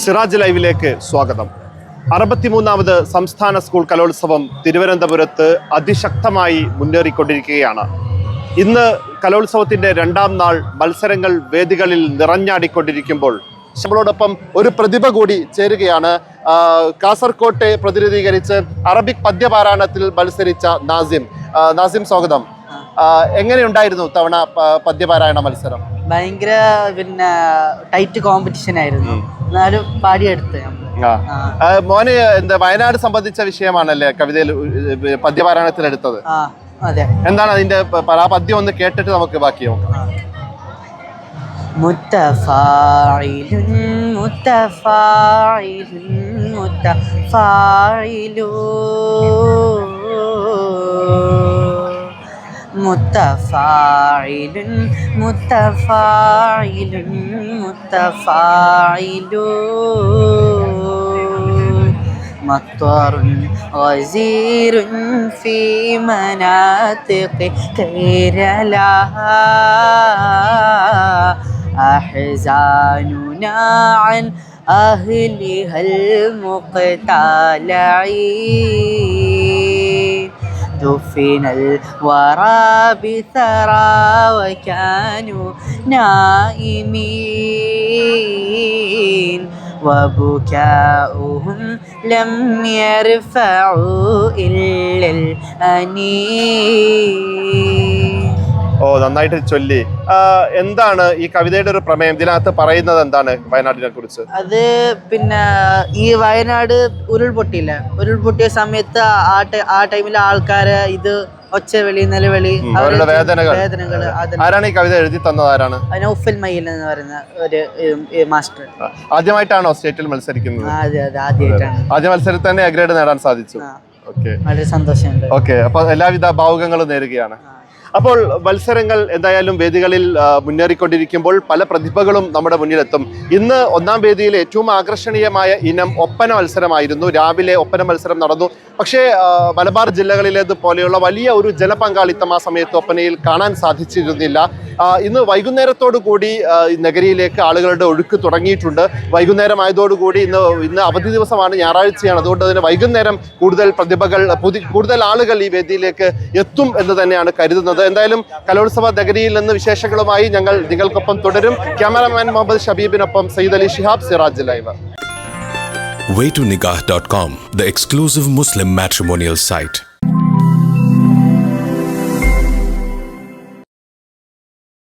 സിറാജ് ലൈവിലേക്ക് സ്വാഗതം. അറുപത്തിമൂന്നാമത് സംസ്ഥാന സ്കൂൾ കലോത്സവം തിരുവനന്തപുരത്ത് അതിശക്തമായി മുന്നേറിക്കൊണ്ടിരിക്കുകയാണ്. ഇന്ന് കലോത്സവത്തിന്റെ രണ്ടാം നാൾ മത്സരങ്ങൾ വേദികളിൽ നിറഞ്ഞാടിക്കൊണ്ടിരിക്കുമ്പോൾ നമ്മളോടൊപ്പം ഒരു പ്രതിഭ കൂടി ചേരുകയാണ്. കാസർകോട്ടെ പ്രതിനിധീകരിച്ച് അറബിക് പദ്യപാരായണത്തിൽ മത്സരിച്ച നാസിം. നാസിം സ്വാഗതം. എങ്ങനെയുണ്ടായിരുന്നു തവണ പദ്യപാരായണ മത്സരം? ഭയങ്കര പിന്നെ ടൈറ്റ് കോമ്പറ്റീഷൻ ആയിരുന്നു. എന്നാലും പാടിയെടുത്ത് മോന് എന്താ വയനാട് സംബന്ധിച്ച വിഷയമാണല്ലേ കവിതയിൽ പദ്യപാരായണത്തിൽ എടുത്തത്? അതെ. എന്താണ് അതിന്റെ പദ്യം ഒന്ന് കേട്ടിട്ട് നമുക്ക് ബാക്കി നോക്കാം متفاعل متفاعل متفاعل. مطر غزير في مناطق كيرلا أحزاننا عن أهلها المقتلعين. دفن الورى بثرى وكانوا نائمين وبكاؤهم لم يرفعوا إلا الأنين. ഓ നന്നായിട്ട് ചൊല്ലി. എന്താണ് ഈ കവിതയുടെ ഒരു പ്രമേയം? ഇതിനകത്ത് പറയുന്നത് എന്താണ് വയനാടിനെ കുറിച്ച്? അത് പിന്നെ ഈ വയനാട് ഉരുൾപൊട്ടിയില്ല. ഉരുൾപൊട്ടിയ സമയത്ത് ആ ആ ടൈമിലെ ആൾക്കാര് ഇത് ഒച്ചവെളി നിലവിളി അവരുടെ വേദനകൾ. വേദനകൾ ആരാണ് ഈ കവിത എഴുതി തന്നത്? ആരാണ്? നൗഫൽ മയിൽ എന്ന് പറയുന്ന ഒരു മാസ്റ്റർ. ആദ്യമായിട്ടാണോ സ്റ്റേറ്റിൽ മത്സരിക്കുന്നത്? ആദ്യമായിട്ടാണ്. ആദ്യ മത്സരത്തിൽ തന്നെ എ ഗ്രേഡ് നേടാൻ സാധിച്ചു. വളരെ സന്തോഷമുണ്ട്. ഓക്കെ അപ്പൊ എല്ലാവിധ ഭാവുകങ്ങളും നേരുകയാണ്. അപ്പോൾ മത്സരങ്ങൾ എന്തായാലും വേദികളിൽ മുന്നേറിക്കൊണ്ടിരിക്കുമ്പോൾ പല പ്രതിഭകളും നമ്മുടെ മുന്നിലെത്തും. ഇന്ന് ഒന്നാം വേദിയിൽ ഏറ്റവും ആകർഷണീയമായ ഇനം ഒപ്പന മത്സരമായിരുന്നു. രാവിലെ ഒപ്പന മത്സരം നടന്നു. പക്ഷേ മലബാർ ജില്ലകളിലേത് പോലെയുള്ള വലിയ ഒരു ജനപങ്കാളിത്തം ആ സമയത്ത് ഒപ്പനയിൽ കാണാൻ സാധിച്ചിരുന്നില്ല. ഇന്ന് വൈകുന്നേരത്തോടു കൂടി നഗരിയിലേക്ക് ആളുകളുടെ ഒഴുക്ക് തുടങ്ങിയിട്ടുണ്ട്. വൈകുന്നേരം ആയതോടുകൂടി ഇന്ന് ഇന്ന് അവധി ദിവസമാണ് ഞായറാഴ്ചയാണ്. അതുകൊണ്ട് തന്നെ വൈകുന്നേരം കൂടുതൽ പ്രതിഭകൾ കൂടുതൽ ആളുകൾ ഈ വേദിയിലേക്ക് എത്തും എന്ന് തന്നെയാണ് കരുതുന്നത്. എന്തായാലും കലോത്സവ നഗരിയിൽ നിന്ന് വിശേഷങ്ങളുമായി ഞങ്ങൾ നിങ്ങൾക്കൊപ്പം തുടരും cameraman Muhammad ഷബീബിനൊപ്പം Sayyid Ali Shihab Siraj live waytonikah.com, the exclusive Muslim matrimonial site.